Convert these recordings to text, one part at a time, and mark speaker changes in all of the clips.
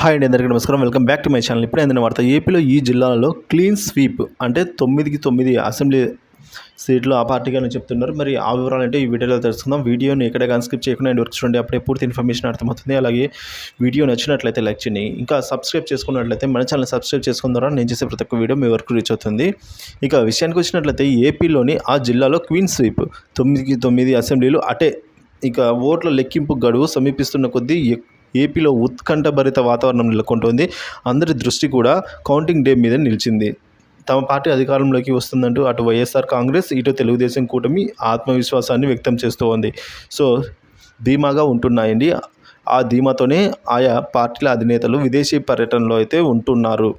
Speaker 1: Hi అండి అందరికీ నమస్కారం. Welcome back to my channel. ఇప్పుడు ఏంటంటే వార్త ఏపీలో ఈ జిల్లాలో క్లీన్ స్వీప్ అంటే తొమ్మిదికి తొమ్మిది అసెంబ్లీ సీట్లు ఆ పార్టీగా అని చెప్తున్నారు. మరి ఆ వివరాలు అంటే ఈ వీడియోలో తెలుసుకుందాం. వీడియోని ఎక్కడ కానీ స్కిప్ చేయకుండా అండ్ వర్క్ చూడండి. అప్పుడే పూర్తి ఇన్ఫర్మేషన్ అర్థమవుతుంది. అలాగే వీడియో నచ్చినట్లయితే లైక్ చేయండి. ఇంకా సబ్స్క్రైబ్ చేసుకున్నట్లయితే మన ఛానల్ సబ్స్క్రైబ్ చేసుకున్న ద్వారా నేను చేసే ప్రతి ఒక్క వీడియో మీ వరకు రీచ్ అవుతుంది. ఇక విషయానికి వచ్చినట్లయితే ఏపీలోని ఆ జిల్లాలో క్వీన్ స్వీప్ తొమ్మిదికి తొమ్మిది అసెంబ్లీలు అటే ఇక ఓట్ల లెక్కింపు గడువు సమీపిస్తున్న కొద్దీ ఏపీలో ఉత్కంఠభరిత వాతావరణం నెలకొంటోంది. అందరి దృష్టి కూడా కౌంటింగ్ డే మీద నిలిచింది. తమ పార్టీ అధికారంలోకి వస్తుందంటూ అటు వైఎస్ఆర్ కాంగ్రెస్ ఇటు తెలుగుదేశం కూటమి ఆత్మవిశ్వాసాన్ని వ్యక్తం చేస్తూ ఉంది. సో ధీమాగా ఉంటున్నాయండి. ఆ ధీమాతోనే ఆయా పార్టీల అధినేతలు విదేశీ పర్యటనలో అయితే ఉంటున్నారు.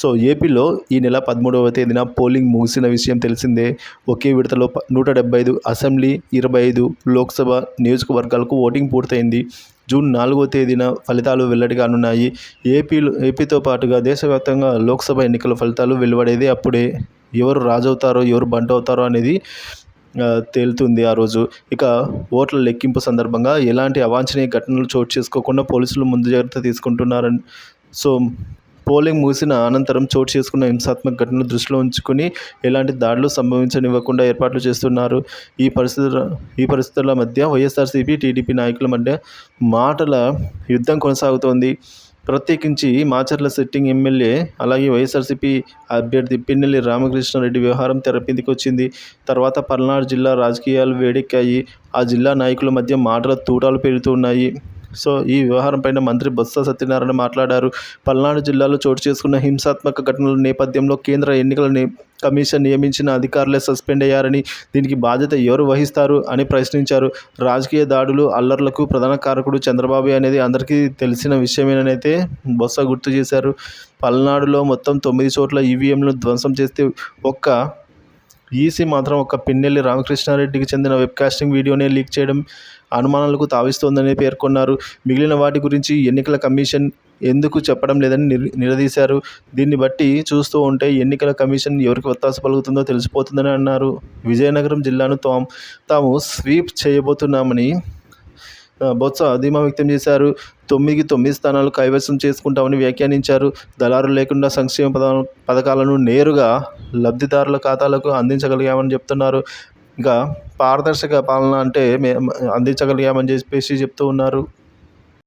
Speaker 1: సో ఏపీలో ఈ నెల పదమూడవ తేదీన పోలింగ్ ముగిసిన విషయం తెలిసిందే. ఒకే విడతలో నూట డెబ్బై ఐదు అసెంబ్లీ ఇరవై ఐదు లోక్సభ నియోజకవర్గాలకు ఓటింగ్ పూర్తయింది. జూన్ నాలుగవ తేదీన ఫలితాలు వెల్లడి కానున్నాయి ఏపీలో ఏపీతో పాటుగా దేశవ్యాప్తంగా లోక్సభ ఎన్నికల ఫలితాలు వెలువడేది అప్పుడే. ఎవరు రాజవుతారో ఎవరు బంట్ అవుతారో అనేది తేలుతుంది ఆ రోజు. ఇక ఓట్ల లెక్కింపు సందర్భంగా ఎలాంటి అవాంఛనీయ ఘటనలు చోటు చేసుకోకుండా పోలీసులు ముందు జాగ్రత్త తీసుకుంటున్నారని సో పోలింగ్ ముగిసిన అనంతరం చోటు చేసుకున్న హింసాత్మక ఘటనను దృష్టిలో ఉంచుకుని ఎలాంటి దాడులు సంభవించనివ్వకుండా ఏర్పాట్లు చేస్తున్నారు. ఈ పరిస్థితుల ఈ పరిస్థితుల మధ్య వైఎస్ఆర్సీపీ టీడీపీ నాయకుల మధ్య మాటల యుద్ధం కొనసాగుతోంది. ప్రత్యేకించి మాచర్ల సిట్టింగ్ ఎమ్మెల్యే అలాగే వైఎస్ఆర్సీపీ అభ్యర్థి పిన్నెల్లి రామకృష్ణారెడ్డి వ్యవహారం తెరపిందికి వచ్చింది. తర్వాత పల్నాడు జిల్లా రాజకీయాలు వేడెక్కాయి. ఆ జిల్లా నాయకుల మధ్య మాటల తూటాలు పెరుగుతున్నాయి సో ఈ వ్యవహారం పైన మంత్రి బొత్స సత్యనారాయణ మాట్లాడారు. పల్నాడు జిల్లాలో చోటు చేసుకున్న హింసాత్మక ఘటనల నేపథ్యంలో కేంద్ర ఎన్నికల నే- కమిషన్ నియమించిన అధికారులే సస్పెండ్ అయ్యారని దీనికి బాధ్యత ఎవరు వహిస్తారు అని ప్రశ్నించారు. రాజకీయ దాడులు అల్లర్లకు ప్రధాన కారకుడు చంద్రబాబు అనేది అందరికీ తెలిసిన విషయమేనైతే బొత్స గుర్తు చేశారు. పల్నాడులో మొత్తం తొమ్మిది చోట్ల ఈవీఎంలను ధ్వంసం చేస్తే ఒక్క ఈసీ మాత్రం ఒక పిన్నెల్లి రామకృష్ణారెడ్డికి చెందిన వెబ్కాస్టింగ్ వీడియోనే లీక్ చేయడం అనుమానాలకు తావిస్తోందని పేర్కొన్నారు. మిగిలిన వాటి గురించి ఎన్నికల కమిషన్ ఎందుకు చెప్పడం లేదని నిలదీశారు. దీన్ని బట్టి చూస్తూ ఉంటే ఎన్నికల కమిషన్ ఎవరికి ఒత్తాస పలుకుతుందో తెలిసిపోతుందని అన్నారు. విజయనగరం జిల్లాను తాము తాము స్వీప్ చేయబోతున్నామని బొత్స ధీమా వ్యక్తం చేశారు. తొమ్మిదికి తొమ్మిది స్థానాలు కైవసం చేసుకుంటామని వ్యాఖ్యానించారు. దళారు లేకుండా సంక్షేమ పద పథకాలను నేరుగా లబ్ధిదారుల ఖాతాలకు అందించగలిగామని చెప్తున్నారు. ఇంకా పారదర్శక పాలన అంటే మేము అందించగలిగామని చెప్పేసి చెప్తూ ఉన్నారు.